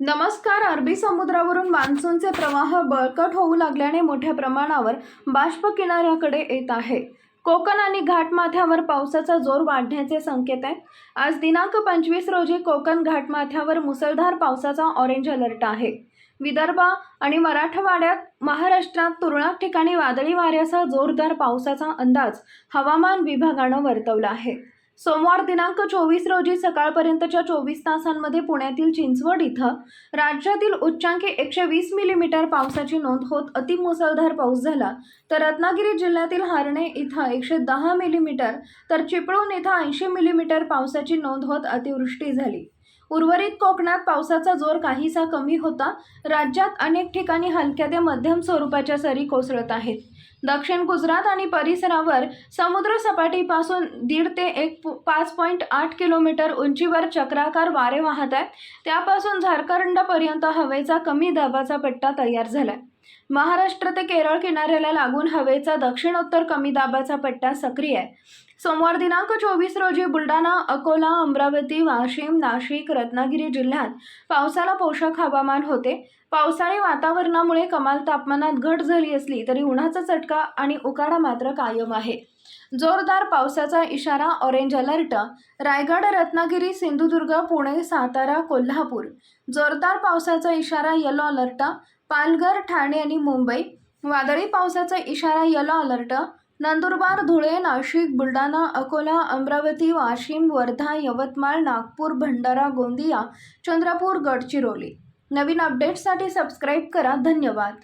नमस्कार अरबी समुद्रावरून मान्सूनचे प्रवाह बळकट होऊ लागल्याने मोठ्या प्रमाणावर बाष्प किनाऱ्याकडे येत आहे. कोकण आणि घाटमाथ्यावर पावसाचा जोर वाढण्याचे संकेत आहेत. आज दिनांक पंचवीस रोजी कोकण घाटमाथ्यावर मुसळधार पावसाचा ऑरेंज अलर्ट आहे. विदर्भ आणि मराठवाड्यात महाराष्ट्रात तुरळक ठिकाणी वादळी वाऱ्यासह जोरदार पावसाचा अंदाज हवामान विभागानं वर्तवला आहे. सोमवार दिनांक चोवीस रोजी सकाळपर्यंतच्या चोवीस तासांमध्ये पुण्यातील चिंचवड इथं राज्यातील उच्चांकी एकशे वीस मिलीमीटर पावसाची नोंद होत अतिमुसळधार पाऊस झाला. तर रत्नागिरी जिल्ह्यातील हारणे इथं एकशे दहा मिलीमीटर तर चिपळूण इथं ऐंशी मिलीमीटर पावसाची नोंद होत अतिवृष्टी झाली. उर्वरित कोकणात पावसाचा जोर काहीसा कमी होता. राज्यात अनेक ठिकाणी हलक्या ते मध्यम स्वरूपाच्या सरी कोसळत आहेत. दक्षिण गुजरात आणि परिसरावर समुद्र सपाटीपासून दीड ते एक पु- पाच पॉईंट आठ किलोमीटर उंचीवर चक्राकार वारे वाहत आहेत. त्यापासून झारखंडपर्यंत हवेचा कमी दाबाचा पट्टा तयार झाला आहे महाराष्ट्र ते केरळ किनाऱ्याला लागून हवेचा दक्षिणोत्तर कमी दाबाचा पट्टा सक्रिय आहे. सोमवार दिनांक चोवीस रोजी बुलढाणा अकोला अमरावती वाशिम नाशिक रत्नागिरी जिल्ह्यात पावसाला पोषक हवामान होते. पावसाळी वातावरणामुळे कमाल तापमानात घट झाली असली तरी उन्हाचा चटका आणि उकाडा मात्र कायम आहे. जोरदार पावसाचा इशारा ऑरेंज अलर्ट रायगड रत्नागिरी सिंधुदुर्ग पुणे सातारा कोल्हापूर. जोरदार पावसाचा इशारा येलो अलर्ट पालघर ठाणे आणि मुंबई. वादळी पावसाचा इशारा येलो अलर्ट नंदुरबार धुळे नाशिक बुलढाणा अकोला अमरावती वाशिम वर्धा यवतमाळ नागपूर भंडारा गोंदिया चंद्रपूर गडचिरोली. नवीन अपडेट्ससाठी सबस्क्राईब करा. धन्यवाद.